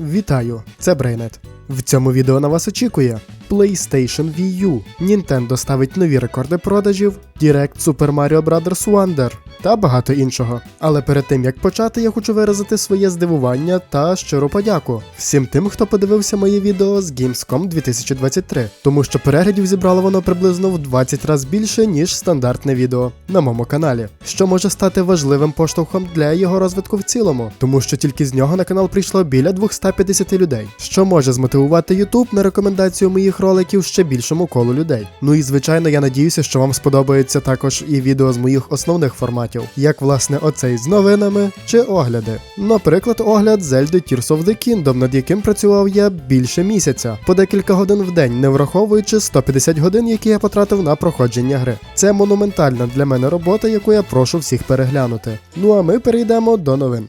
Вітаю, це Брейнет. В цьому відео на вас очікує PlayStation Wii U, Nintendo ставить нові рекорди продажів, Direct Super Mario Bros. Wonder та багато іншого. Але перед тим як почати, я хочу виразити своє здивування та щиру подяку всім тим, хто подивився моє відео з Gamescom 2023, тому що переглядів зібрало воно приблизно в 20 разів більше, ніж стандартне відео на моєму каналі, що може стати важливим поштовхом для його розвитку в цілому, тому що тільки з нього на канал прийшло біля 250 людей, що може змотивувати YouTube на рекомендацію моїх роликів ще більшому колу людей. Ну і звичайно, я надіюся, що вам сподобається також і відео з моїх основних форматів, як власне оцей з новинами чи огляди. Наприклад, огляд Zelda Tears of the Kingdom, над яким працював я більше місяця, по декілька годин в день, не враховуючи 150 годин, які я потратив на проходження гри. Це монументальна для мене робота, яку я прошу всіх переглянути. Ну а ми перейдемо до новин.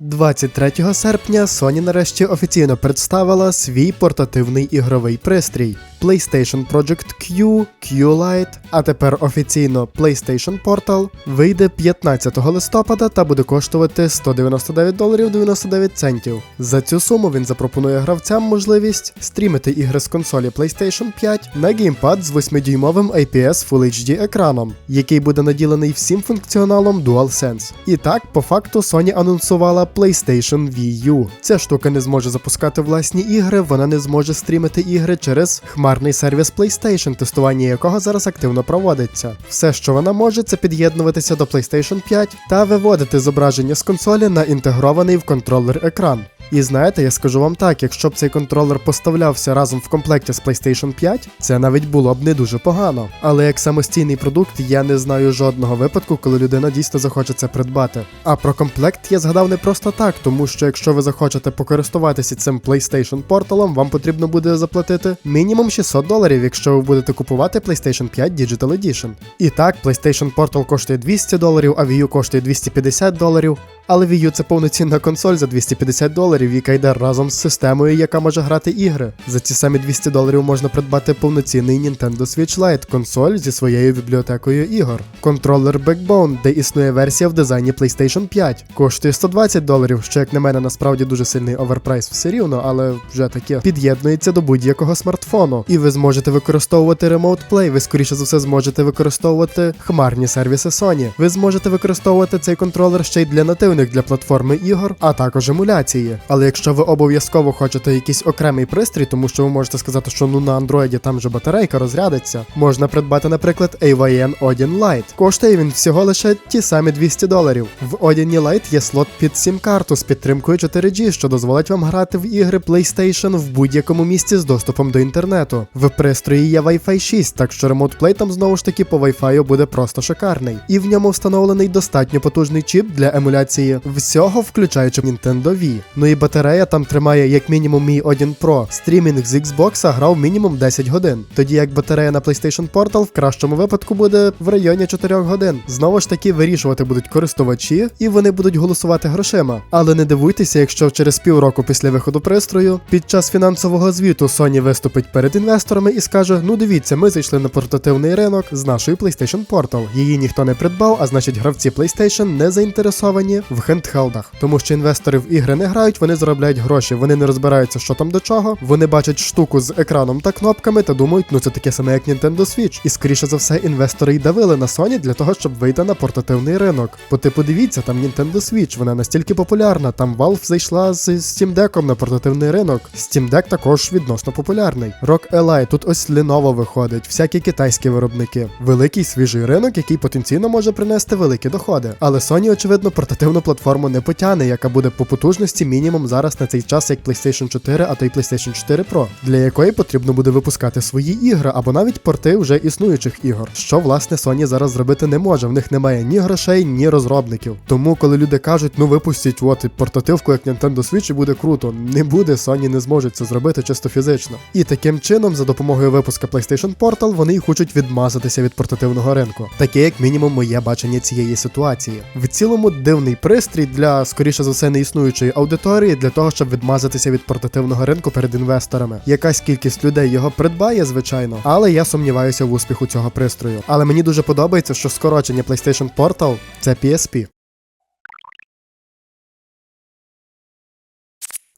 23 серпня Sony нарешті офіційно представила свій портативний ігровий пристрій PlayStation Project Q, Q-Lite, а тепер офіційно PlayStation Portal, вийде 15 листопада та буде коштувати 199 доларів 99 центів. За цю суму він запропонує гравцям можливість стрімити ігри з консолі PlayStation 5 на геймпад з 8-дюймовим IPS Full HD екраном, який буде наділений всім функціоналом DualSense. І так, по факту, Sony анонсувала PlayStation Wii U. Ця штука не зможе запускати власні ігри, вона не зможе стрімити ігри через хмарний сервіс PlayStation, тестування якого зараз активно проводиться. Все, що вона може, це під'єднуватися до PlayStation 5 та виводити зображення з консолі на інтегрований в контролер екран. І знаєте, я скажу вам так, якщо б цей контролер поставлявся разом в комплекті з PlayStation 5, це навіть було б не дуже погано. Але як самостійний продукт я не знаю жодного випадку, коли людина дійсно захоче це придбати. А про комплект я згадав не просто так, тому що якщо ви захочете покористуватися цим PlayStation порталом, вам потрібно буде заплатити мінімум 600 доларів, якщо ви будете купувати PlayStation 5 Digital Edition. І так, PlayStation Portal коштує 200 доларів, а Wii U коштує 250 доларів. Але Wii U це повноцінна консоль за 250 доларів, яка йде разом з системою, яка може грати ігри. За ці самі 200 доларів можна придбати повноцінний Nintendo Switch Lite, консоль зі своєю бібліотекою ігор. Контролер Backbone, де існує версія в дизайні PlayStation 5, коштує 120 доларів, що, як на мене, насправді дуже сильний оверпрайс все рівно, але вже таке під'єднується до будь-якого смартфону. І ви зможете використовувати Remote Play, ви скоріше за все зможете використовувати хмарні сервіси Sony. Ви зможете використовувати цей контролер ще й для нативних для платформи ігор, а також емуляції. Але якщо ви обов'язково хочете якийсь окремий пристрій, тому що ви можете сказати, що ну на андроїді там же батарейка розрядиться, можна придбати, наприклад, AYN Odin Lite. Коштує він всього лише ті самі 200 доларів. В Odin Lite є слот під сім-карту з підтримкою 4G, що дозволить вам грати в ігри PlayStation в будь-якому місці з доступом до інтернету. В пристрої є Wi-Fi 6, так що Remote Play там знову ж таки по Wi-Fi буде просто шикарний. І в ньому встановлений достатньо потужний чіп для емуляції всього, включаючи Nintendo Wii. Ну і батарея там тримає як мінімум мій 1 Pro. Стрімінг з Xbox грав мінімум 10 годин. Тоді як батарея на PlayStation Portal в кращому випадку буде в районі 4 годин. Знову ж таки вирішувати будуть користувачі, і вони будуть голосувати грошима. Але не дивуйтеся, якщо через півроку після виходу пристрою під час фінансового звіту Sony виступить перед інвесторами і скаже: Ну дивіться, ми зайшли на портативний ринок з нашою PlayStation Portal. Її ніхто не придбав, а значить гравці PlayStation не заінтересовані в хендхелдах, тому що інвестори в ігри не грають, вони заробляють гроші, вони не розбираються, що там до чого. Вони бачать штуку з екраном та кнопками та думають, ну це таке саме, як Nintendo Switch. І скоріше за все, інвестори й давили на Sony для того, щоб вийти на портативний ринок. Бо ти подивіться, там Nintendo Switch, вона настільки популярна. Там Valve зайшла з Steam Deck на портативний ринок. Steam Deck також відносно популярний. Rock Ally, тут ось Lenovo виходить, всякі китайські виробники. Великий свіжий ринок, який потенційно може принести великі доходи. Але Sony, очевидно, портативну платформу не потягне, яка буде по потужності мінімум зараз на цей час, як PlayStation 4, а то й PlayStation 4 Pro, для якої потрібно буде випускати свої ігри або навіть порти вже існуючих ігор, що власне Sony зараз зробити не може. В них немає ні грошей, ні розробників. Тому, коли люди кажуть, ну випустіть от портативку як Nintendo Switch і буде круто, не буде, Sony не зможуть це зробити чисто фізично. І таким чином, за допомогою випуска PlayStation Portal, вони й хочуть відмазатися від портативного ринку. Таке, як мінімум, моє бачення цієї ситуації. В цілому дивний пристрій для скоріше за все неіснуючої аудиторії для того, щоб відмазатися від портативного ринку перед інвесторами. Якась кількість людей його придбає, звичайно, але я сумніваюся в успіху цього пристрою. Але мені дуже подобається, що скорочення PlayStation Portal це PSP.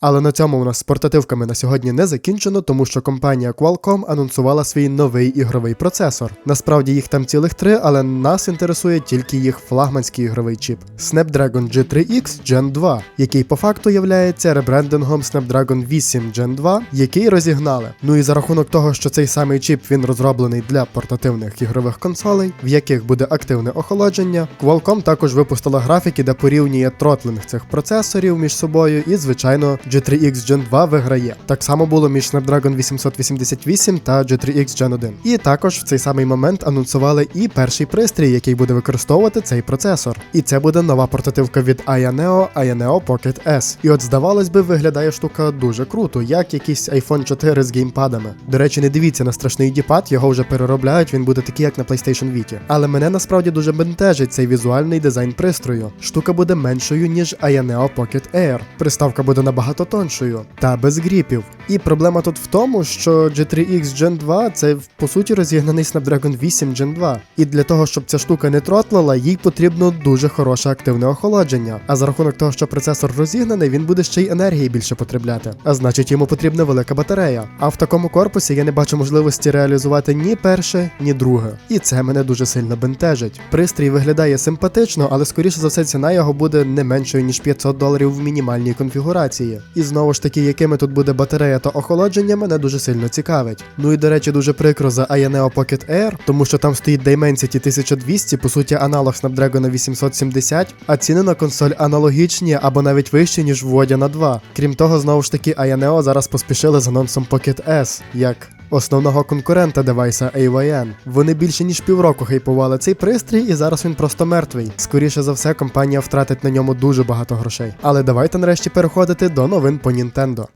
Але на цьому у нас з портативками на сьогодні не закінчено, тому що компанія Qualcomm анонсувала свій новий ігровий процесор. Насправді їх там цілих три, але нас інтересує тільки їх флагманський ігровий чіп Snapdragon G3X Gen 2, який по факту являється ребрендингом Snapdragon 8 Gen 2, який розігнали. Ну і за рахунок того, що цей самий чіп він розроблений для портативних ігрових консолей, в яких буде активне охолодження, Qualcomm також випустила графіки, де порівнює тротлинг цих процесорів між собою, і звичайно G3X Gen 2 виграє. Так само було між Snapdragon 888 та G3X Gen 1. І також в цей самий момент анонсували і перший пристрій, який буде використовувати цей процесор. І це буде нова портативка від Ayaneo, Ayaneo Pocket S. І от здавалось би, виглядає штука дуже круто, як якийсь iPhone 4 з геймпадами. До речі, не дивіться на страшний діпад, його вже переробляють, він буде такий, як на PlayStation Vita. Але мене насправді дуже бентежить цей візуальний дизайн пристрою. Штука буде меншою, ніж Ayaneo Pocket Air. Приставка буде набагато тоншою та без гріпів. І проблема тут в тому, що G3X Gen 2 це по суті розігнаний Snapdragon 8 Gen 2. І для того, щоб ця штука не тротлила, їй потрібно дуже хороше активне охолодження. А за рахунок того, що процесор розігнаний, він буде ще й енергії більше потребляти. А значить, йому потрібна велика батарея. А в такому корпусі я не бачу можливості реалізувати ні перше, ні друге. І це мене дуже сильно бентежить. Пристрій виглядає симпатично, але скоріше за все ціна його буде не меншою ніж 500 доларів в мінімальній конфігурації. І знову ж таки, якими тут буде батарея та охолодження, мене дуже сильно цікавить. Ну і до речі, дуже прикро за Ayaneo Pocket Air, тому що там стоїть Dimensity 1200, по суті, аналог Snapdragon 870, а ціни на консоль аналогічні або навіть вищі, ніж в Водяна 2. Крім того, знову ж таки, Ayaneo зараз поспішили з анонсом Pocket S, як основного конкурента девайса AYN. Вони більше ніж півроку хайпували цей пристрій, і зараз він просто мертвий. Скоріше за все, компанія втратить на ньому дуже багато грошей. Але давайте нарешті переходити до новин по Nintendo.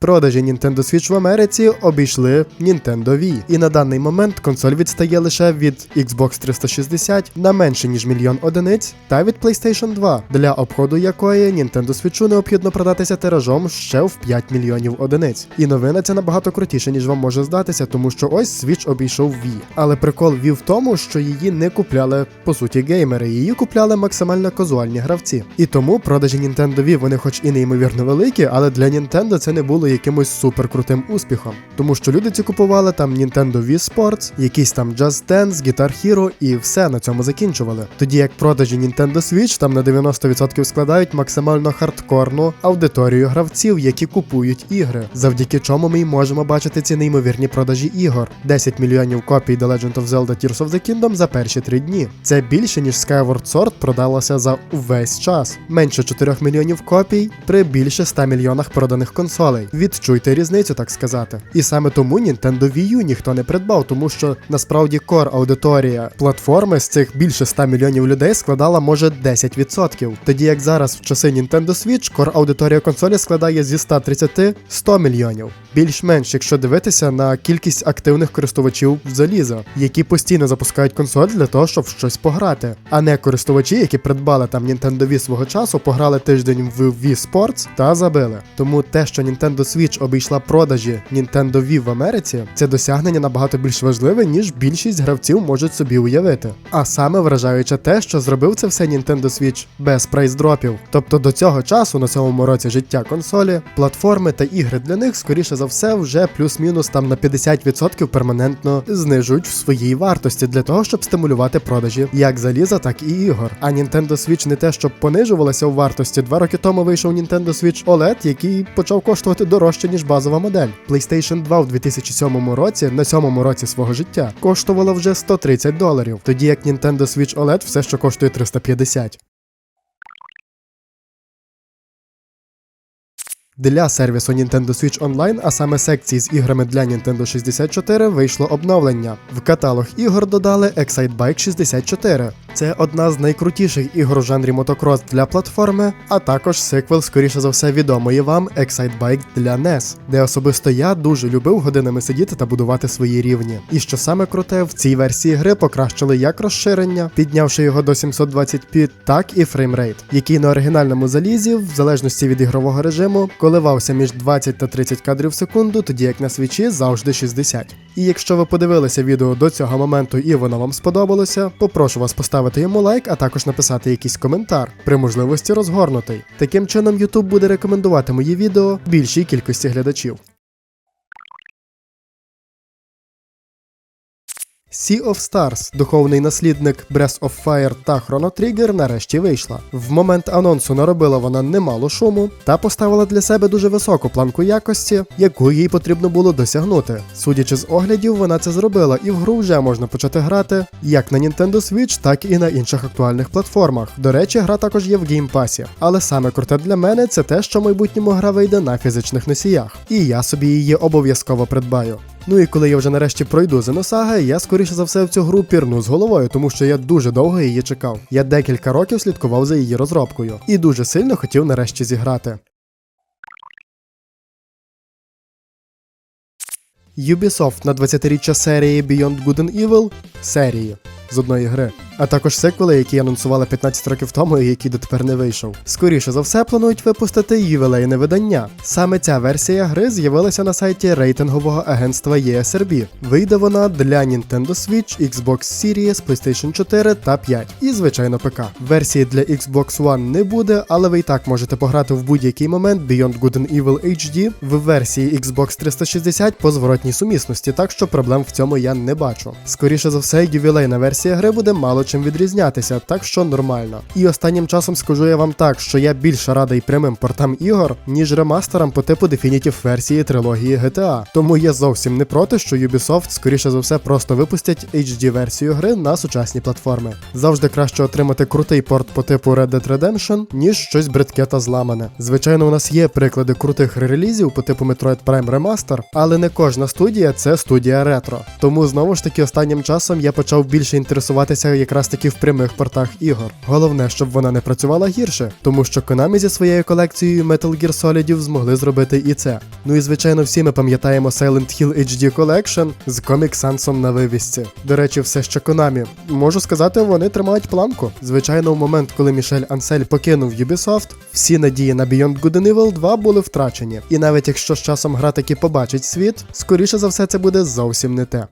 Продажі Nintendo Switch в Америці обійшли Nintendo Wii, і на даний момент консоль відстає лише від Xbox 360 на менше ніж мільйон одиниць, та від PlayStation 2, для обходу якої Nintendo Switch необхідно продатися тиражом ще в 5 мільйонів одиниць. І новина ця набагато крутіша, ніж вам може здатися, тому що ось Switch обійшов Wii. Але прикол Wii в тому, що її не купляли по суті геймери, її купляли максимально казуальні гравці. І тому продажі Nintendo Wii вони, хоч і неймовірно великі, але для Nintendo це не було якимось суперкрутим успіхом. Тому що люди ці купували там Nintendo Wii Sports, якийсь там Just Dance, Guitar Hero і все на цьому закінчували. Тоді як продажі Nintendo Switch там на 90% складають максимально хардкорну аудиторію гравців, які купують ігри, завдяки чому ми й можемо бачити ці неймовірні продажі ігор: 10 мільйонів копій The Legend of Zelda Tears of the Kingdom за перші три дні. Це більше ніж Skyward Sword продалося за увесь час. Менше 4 мільйонів копій при більше 100 мільйонах проданих консолей. Відчуйте різницю, так сказати. І саме тому Nintendo Wii U ніхто не придбав, тому що насправді кор аудиторія платформи з цих більше 100 мільйонів людей складала може 10%. Тоді як зараз в часи Nintendo Switch кор аудиторія консолі складає зі 130 100 мільйонів. Більш-менш, якщо дивитися на кількість активних користувачів заліза, які постійно запускають консоль для того, щоб щось пограти, а не користувачі, які придбали там Nintendo Wii свого часу, пограли тиждень в Wii Sports та забили. Тому те, що Nintendo Switch обійшла продажі Nintendo Wii в Америці, це досягнення набагато більш важливе, ніж більшість гравців можуть собі уявити. А саме вражаюче те, що зробив це все Nintendo Switch без прайс-дропів. Тобто до цього часу, на цьому році життя консолі, платформи та ігри для них, скоріше за все, вже плюс-мінус там на 50% перманентно знижують в своїй вартості для того, щоб стимулювати продажі як заліза, так і ігор. А Nintendo Switch не те, щоб понижувалася у вартості. Два роки тому вийшов Nintendo Switch OLED, який почав коштувати дорожче, ніж базова модель. PlayStation 2 в 2007 році, на сьомому році свого життя, коштувала вже 130 доларів, тоді як Nintendo Switch OLED все ще коштує 350. Для сервісу Nintendo Switch Online, а саме секції з іграми для Nintendo 64, вийшло обновлення. В каталог ігор додали Excitebike 64. Це одна з найкрутіших ігор у жанрі мотокрос для платформи, а також сиквел, скоріше за все, відомої вам Excitebike для NES, де особисто я дуже любив годинами сидіти та будувати свої рівні. І що саме круте, в цій версії гри покращили як розширення, піднявши його до 720p, так і фреймрейт, який на оригінальному залізі, в залежності від ігрового режиму, коливався між 20 та 30 кадрів в секунду, тоді як на свічі завжди 60. І якщо ви подивилися відео до цього моменту і воно вам сподобалося, попрошу вас поставити поставити йому лайк, а також написати якийсь коментар, при можливості розгорнутий. Таким чином, YouTube буде рекомендувати мої відео більшій кількості глядачів. Sea of Stars, духовний наслідник Breath of Fire та Chrono Trigger нарешті вийшла. В момент анонсу наробила вона немало шуму та поставила для себе дуже високу планку якості, яку їй потрібно було досягнути. Судячи з оглядів, вона це зробила, і в гру вже можна почати грати як на Nintendo Switch, так і на інших актуальних платформах. До речі, гра також є в геймпасі. Але саме круте для мене це те, що в майбутньому гра вийде на фізичних носіях, і я собі її обов'язково придбаю. Ну і коли я вже нарешті пройду Зеносага, я скоріше за все в цю гру пірну з головою, тому що я дуже довго її чекав. Я декілька років слідкував за її розробкою і дуже сильно хотів нарешті зіграти. Ubisoft на 20-річчя серії Beyond Good and Evil серії з одної гри, а також сиквели, які анонсували 15 років тому і який дотепер не вийшов. Скоріше за все, планують випустити ювілейне видання. Саме ця версія гри з'явилася на сайті рейтингового агентства ESRB. Вийде вона для Nintendo Switch, Xbox Series, PlayStation 4 та 5 і, звичайно, ПК. Версії для Xbox One не буде, але ви і так можете пограти в будь-який момент Beyond Good and Evil HD в версії Xbox 360 по зворотній сумісності, так що проблем в цьому я не бачу. Скоріше за все, ювілейна версія гри буде мало чим відрізнятися, так що нормально. І останнім часом скажу я вам так, що я більше радий прямим портам ігор, ніж ремастерам по типу Definitive версії трилогії GTA. Тому я зовсім не проти, що Ubisoft, скоріше за все, просто випустять HD-версію гри на сучасні платформи. Завжди краще отримати крутий порт по типу Red Dead Redemption, ніж щось бридке та зламане. Звичайно, у нас є приклади крутих релізів по типу Metroid Prime Remaster, але не кожна студія це студія ретро. Тому знову ж таки останнім часом я почав більше інтересуватися якраз таки в прямих портах ігор. Головне, щоб вона не працювала гірше, тому що Konami зі своєю колекцією Metal Gear Solidів змогли зробити і це. Ну і звичайно, всі ми пам'ятаємо Silent Hill HD Collection з Sans на вивісці. До речі, все ще Konami. Можу сказати, вони тримають планку. Звичайно, в момент, коли Мішель Ансель покинув Ubisoft, всі надії на Beyond Good and Evil 2 були втрачені. І навіть якщо з часом гра таки побачить світ, скоріше за все це буде зовсім не те.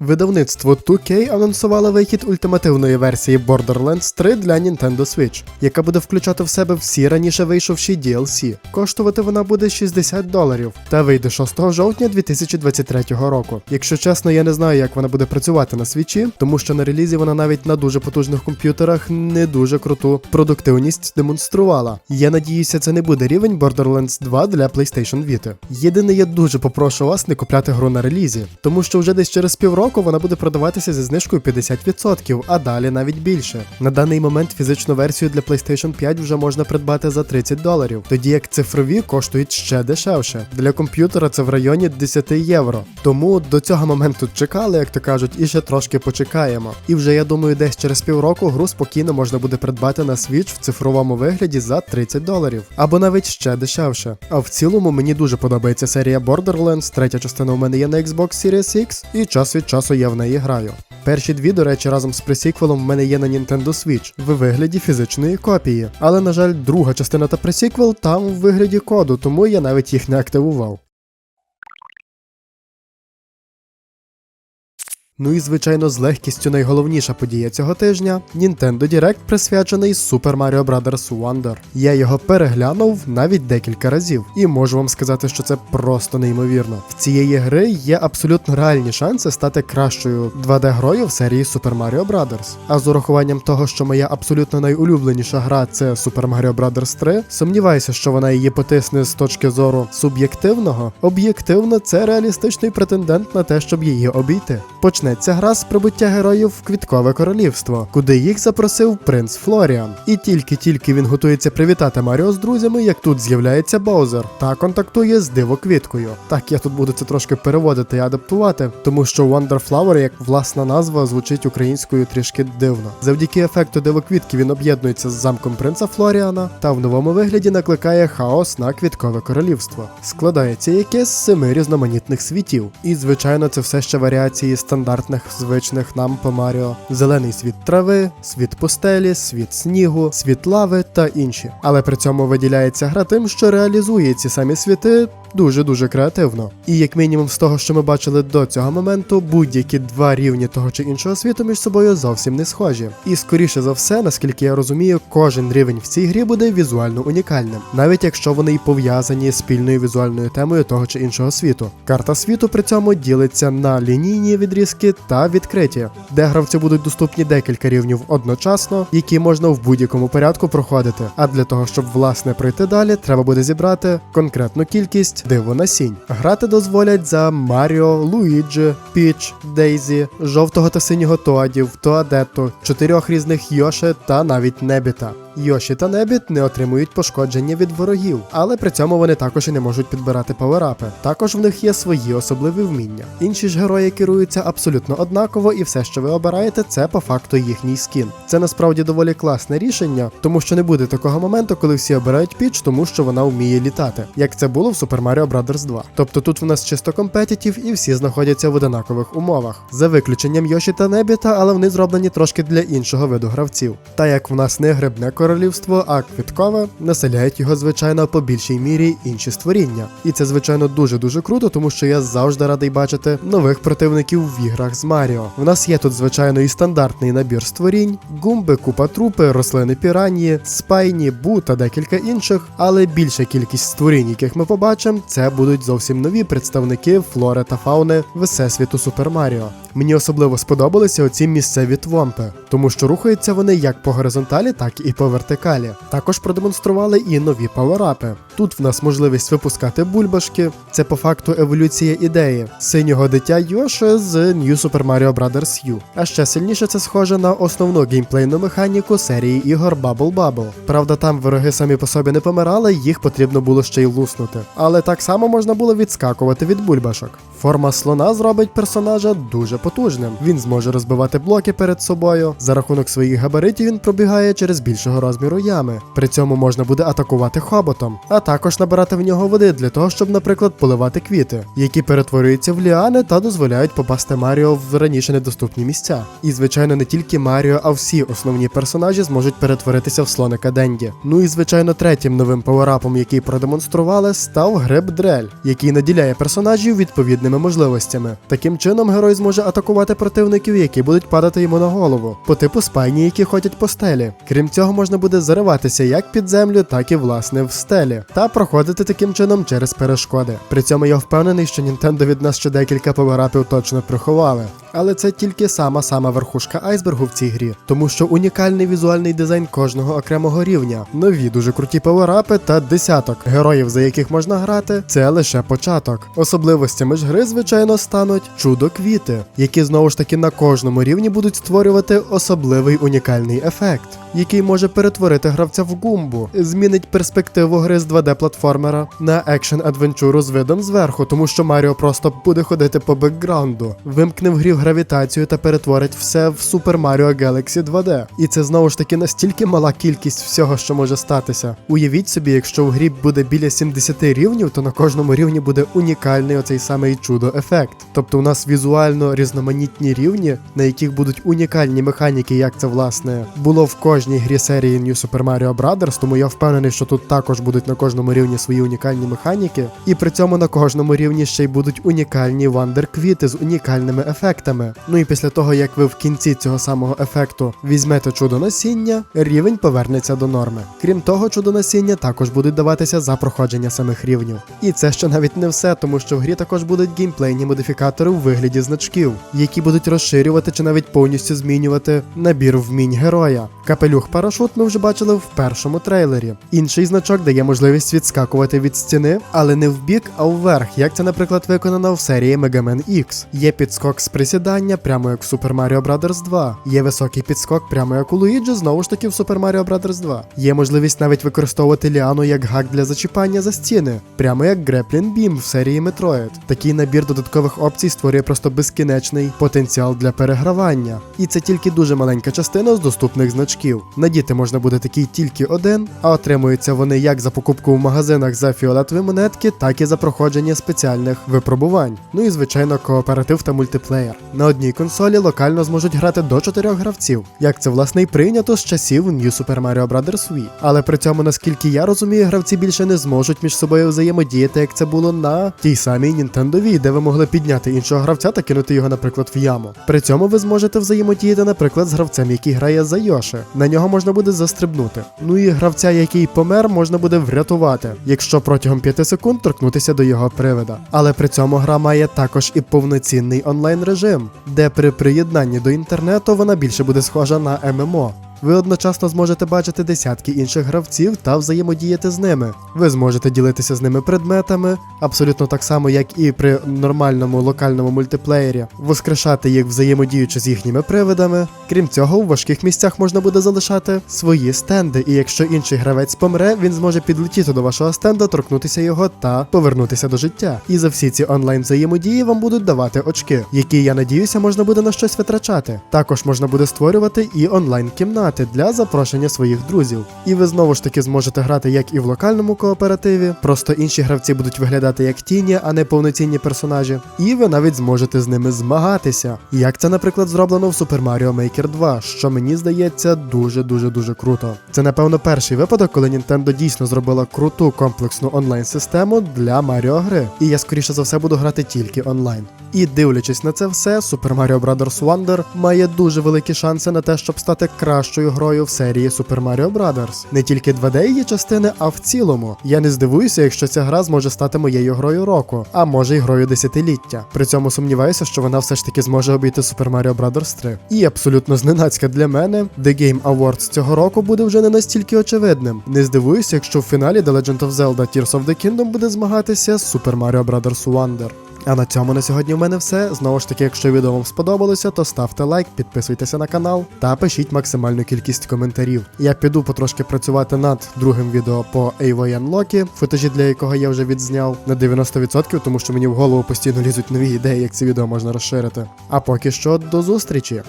Видавництво 2K анонсувало вихід ультимативної версії Borderlands 3 для Nintendo Switch, яка буде включати в себе всі раніше вийшовші DLC. Коштувати вона буде 60 доларів та вийде 6 жовтня 2023 року. Якщо чесно, я не знаю, як вона буде працювати на свічі, тому що на релізі вона навіть на дуже потужних комп'ютерах не дуже круту продуктивність демонструвала. Я надіюся, це не буде рівень Borderlands 2 для PlayStation Vita. Єдине, я дуже попрошу вас не купляти гру на релізі, тому що вже десь через півроку вона буде продаватися зі знижкою 50%, а далі навіть більше. На даний момент фізичну версію для PlayStation 5 вже можна придбати за 30 доларів, тоді як цифрові коштують ще дешевше. Для комп'ютера це в районі 10 євро. Тому до цього моменту чекали, як то кажуть, і ще трошки почекаємо. І вже я думаю, десь через півроку гру спокійно можна буде придбати на Switch в цифровому вигляді за 30 доларів, або навіть ще дешевше. А в цілому мені дуже подобається серія Borderlands, третя частина у мене є на Xbox Series X, і час від часу я в неї граю. Перші дві, до речі, разом з пресіквелом в мене є на Nintendo Switch в вигляді фізичної копії. Але, на жаль, друга частина та пресіквел там в вигляді коду, тому я навіть їх не активував. Ну і звичайно, з легкістю найголовніша подія цього тижня Nintendo Direct присвячений Super Mario Bros. Wonder. Я його переглянув навіть декілька разів, і можу вам сказати, що це просто неймовірно. В цієї гри є абсолютно реальні шанси стати кращою 2D-грою в серії Super Mario Bros. А з урахуванням того, що моя абсолютно найулюбленіша гра це Super Mario Bros. 3, сумніваюся, що вона її потисне з точки зору суб'єктивного. Об'єктивно, це реалістичний претендент на те, щоб її обійти. Почне почнеться гра з прибуття героїв в Квіткове королівство, куди їх запросив принц Флоріан. І тільки-тільки він готується привітати Маріо з друзями, як тут з'являється Боузер та контактує з дивоквіткою. Так, я тут буду це трошки переводити і адаптувати, тому що Wonderflower, як власна назва, звучить українською трішки дивно. Завдяки ефекту дивоквітки він об'єднується з замком принца Флоріана та в новому вигляді накликає хаос на Квіткове королівство. Складається яке з семи різноманітних світів. І, звичайно, це все ще варіації стандартних звичних нам по Маріо: зелений світ трави, світ пустелі, світ снігу, світ лави та інші. Але при цьому виділяється гра тим, що реалізує ці самі світи дуже-дуже креативно. І як мінімум з того, що ми бачили до цього моменту, будь-які два рівні того чи іншого світу між собою зовсім не схожі. І скоріше за все, наскільки я розумію, кожен рівень в цій грі буде візуально унікальним, навіть якщо вони й пов'язані спільною візуальною темою того чи іншого світу. Карта світу при цьому ділиться на лінійні відрізки та відкриті, де гравцю будуть доступні декілька рівнів одночасно, які можна в будь-якому порядку проходити. А для того, щоб власне пройти далі, треба буде зібрати конкретну кількість дивонасінь. Грати дозволять за Маріо, Луїджі, Піч, Дейзі, жовтого та синього Тоадів, Тоадету, чотирьох різних Йоши та навіть Небіта. Йоші та Небіт не отримують пошкодження від ворогів, але при цьому вони також і не можуть підбирати паверапи. Також в них є свої особливі вміння. Інші ж герої керуються абсолютно однаково, і все, що ви обираєте, це по факту їхній скін. Це насправді доволі класне рішення, тому що не буде такого моменту, коли всі обирають піч, тому що вона вміє літати, як це було в Super Mario Bros. 2. Тобто тут в нас чисто компетітів і всі знаходяться в однакових умовах, за виключенням Йоші та Небіта, але вони зроблені трошки для іншого виду гравців. Та як в нас не грибне королівство, а квіткове, населяють його, звичайно, по більшій мірі інші створіння. І це, звичайно, дуже-дуже круто, тому що я завжди радий бачити нових противників в іграх з Маріо. В нас є тут, звичайно, і стандартний набір створінь, гумби, купа трупи, рослини піранії, спайні, бу та декілька інших, але більша кількість створінь, яких ми побачимо, це будуть зовсім нові представники флори та фауни всесвіту Супер Маріо. Мені особливо сподобалися оці місцеві твомпи, тому що рухаються вони як по горизонталі, так і по вертикалі. Також продемонстрували і нові паверапи. Тут в нас можливість випускати бульбашки, це по факту еволюція ідеї синього дитя Йоши з New Super Mario Bros. U. А ще сильніше це схоже на основну геймплейну механіку серії ігор Bubble Bubble. Правда, там вороги самі по собі не помирали, їх потрібно було ще й луснути. Але так само можна було відскакувати від бульбашок. Форма слона зробить персонажа дуже потужним. Він зможе розбивати блоки перед собою. За рахунок своїх габаритів він пробігає через більшого розміру ями. При цьому можна буде атакувати хоботом, а також набирати в нього води для того, щоб, наприклад, поливати квіти, які перетворюються в ліани та дозволяють попасти Маріо в раніше недоступні місця. І звичайно, не тільки Маріо, а всі основні персонажі зможуть перетворитися в слоника Денді. Ну і звичайно, третім новим паверапом, який продемонстрували, став гриб Дрель, який наділяє персонажів відповідними можливостями. Таким чином, герой зможе атакувати противників, які будуть падати йому на голову, по типу спайні, які ходять по стелі. Крім цього, можна буде зариватися як під землю, так і власне в стелі, та проходити таким чином через перешкоди. При цьому я впевнений, що Нінтендо від нас ще декілька паверапів точно приховали. Але це тільки сама сама верхушка айсбергу в цій грі, тому що унікальний візуальний дизайн кожного окремого рівня, нові дуже круті паверапи та десяток героїв, за яких можна грати, це лише початок. Особливостями ж гри, звичайно, стануть чудо-квіти, які знову ж таки на кожному рівні будуть створювати особливий унікальний ефект. Який може перетворити гравця в гумбу, змінить перспективу гри з 2D-платформера на екшен адвенчуру з видом зверху, тому що Маріо просто буде ходити по бекграунду, вимкне в грі гравітацію та перетворить все в Super Mario Galaxy 2D. І це знову ж таки настільки мала кількість всього, що може статися. Уявіть собі, якщо в грі буде біля 70 рівнів, то на кожному рівні буде унікальний оцей самий чудо-ефект. Тобто у нас візуально різноманітні рівні, на яких будуть унікальні механіки, як це власне було в кожній грі серії New Super Mario Bros., тому я впевнений, що тут також будуть на кожному рівні свої унікальні механіки, і при цьому на кожному рівні ще й будуть унікальні вандер-квіти з унікальними ефектами. Ну і після того, як ви в кінці цього самого ефекту візьмете чудо насіння, рівень повернеться до норми. Крім того, чудо насіння також будуть даватися за проходження самих рівнів. І це ще навіть не все, тому що в грі також будуть геймплейні модифікатори у вигляді значків, які будуть розширювати чи навіть повністю змінювати набір вмінь героя. Капелюх парашут ми вже бачили в першому трейлері. Інший значок дає можливість відскакувати від стіни, але не в бік, а вверх, як це, наприклад, виконано в серії Mega Man X. Є підскок з присідання, прямо як в Super Mario Bros. 2. Є високий підскок, прямо як у Луїджі, знову ж таки в Super Mario Bros. 2. Є можливість навіть використовувати ліану як гак для зачіпання за стіни, прямо як Grappling Beam в серії Metroid. Такий набір додаткових опцій створює просто безкінечний потенціал для перегравання. І це тільки дуже маленька частина з доступних значків. Надіти можна буде такий тільки один, а отримуються вони як за покупку в магазинах за фіолетові монетки, так і за проходження спеціальних випробувань. Ну і звичайно, кооператив та мультиплеєр. На одній консолі локально зможуть грати до 4 гравців, як це власне й прийнято з часів New Super Mario Bros. Wii. Але при цьому, наскільки я розумію, гравці більше не зможуть між собою взаємодіяти, як це було на тій самій Nintendo Wii, де ви могли підняти іншого гравця та кинути його, наприклад, в яму. При цьому ви зможете взаємодіяти, наприклад, з гравцем, який грає за Йоши. На нього можна буде застрибнути. Ну і гравця, який помер, можна буде врятувати, якщо протягом 5 секунд торкнутися до його привида. Але при цьому гра має також і повноцінний онлайн режим, де при приєднанні до інтернету вона більше буде схожа на ММО. Ви одночасно зможете бачити десятки інших гравців та взаємодіяти з ними. Ви зможете ділитися з ними предметами, абсолютно так само, як і при нормальному локальному мультиплеєрі, воскрешати їх взаємодіючи з їхніми привидами. Крім цього, у важких місцях можна буде залишати свої стенди, і якщо інший гравець помре, він зможе підлетіти до вашого стенда, торкнутися його та повернутися до життя. І за всі ці онлайн взаємодії вам будуть давати очки, які я надіюся можна буде на щось витрачати. Також можна буде створювати і онлайн кімнати для запрошення своїх друзів. І ви знову ж таки зможете грати як і в локальному кооперативі, просто інші гравці будуть виглядати як тіні, а не повноцінні персонажі. І ви навіть зможете з ними змагатися. Як це, наприклад, зроблено в Super Mario Maker 2, що мені здається дуже дуже круто. Це напевно перший випадок, коли Nintendo дійсно зробила круту комплексну онлайн-систему для Маріо гри. І я скоріше за все буду грати тільки онлайн. І дивлячись на це все, Super Mario Bros. Wonder має дуже великі шанси на те, щоб стати кращою грою в серії Super Mario Bros. Не тільки 2D її частини, а в цілому. Я не здивуюся, якщо ця гра зможе стати моєю грою року, а може й грою десятиліття. При цьому сумніваюся, що вона все ж таки зможе обійти Super Mario Bros. 3. І абсолютно зненацька для мене, The Game Awards цього року буде вже не настільки очевидним. Не здивуюся, якщо в фіналі The Legend of Zelda Tears of the Kingdom буде змагатися з Super Mario Bros. Wonder. А на цьому на сьогодні в мене все. Знову ж таки, якщо відео вам сподобалося, то ставте лайк, підписуйтеся на канал та пишіть максимальну кількість коментарів. Я піду потрошки працювати над другим відео по AVN Loki, футажі для якого я вже відзняв на 90%, тому що мені в голову постійно лізуть нові ідеї, як це відео можна розширити. А поки що до зустрічі!